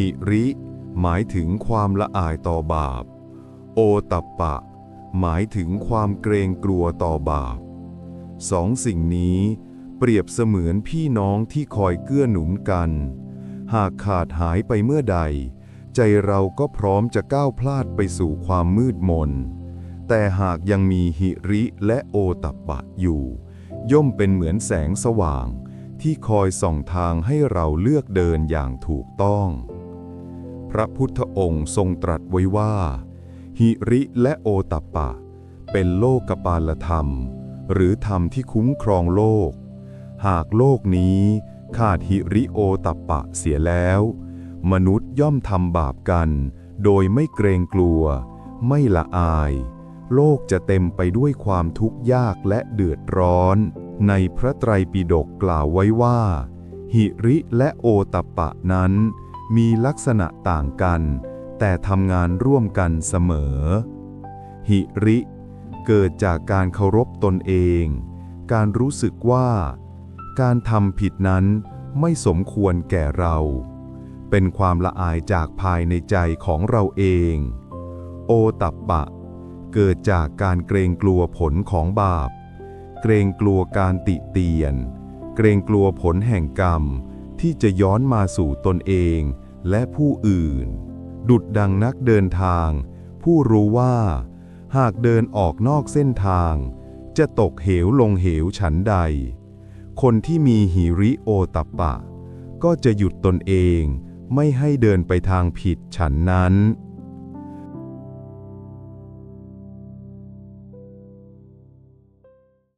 หิริ หมายถึงความละอายต่อบาป โอตัปปะ หมายถึงความเกรงกลัวต่อบาปสองสิ่งนี้ เปรียบเสมือนพี่น้องที่คอยเกื้อหนุนกัน หากขาดหายไปเมื่อใด ใจเราก็พร้อมจะก้าวพลาดไปสู่ความมืดมน แต่หากยังมีหิริและโอตัปปะอยู่ ย่อมเป็นเหมือนแสงสว่างที่คอยส่องทางให้เราเลือกเดินอย่างถูกต้อง พระพุทธองค์ทรงตรัสไว้ว่า หิริและโอตัปปะ เป็นโลกปาลธรรม หรือธรรมที่คุ้มครองโลก หากโลกนี้ ขาดหิริโอตัปปะเสียแล้ว มนุษย์ย่อมทำบาปกัน โดยไม่เกรงกลัว ไม่ละอาย โลกจะเต็มไปด้วยความทุกข์ยากและเดือดร้อน ในพระไตรปิฎกกล่าวไว้ว่า หิริและโอตัปปะนั้น มีลักษณะต่างกัน แต่ทำงานร่วมกันเสมอ หิริ เกิดจากการเคารพตนเอง การรู้สึกว่า การทำผิดนั้นไม่สมควรแก่เรา เป็นความละอายจากภายในใจของเราเอง โอตัปปะ เกิดจากการเกรงกลัวผลของบาป เกรงกลัวการติเตียน เกรงกลัวผลแห่งกรรม ที่จะย้อนมาสู่ตนเองและผู้อื่น ดุดดังนักเดินทาง ผู้รู้ว่า หากเดินออกนอกเส้นทาง จะตกเหวลงเหวฉันใด คนที่มีหิริโอตัปปะ ก็จะหยุดตนเองไม่ให้เดินไปทางผิดฉันนั้น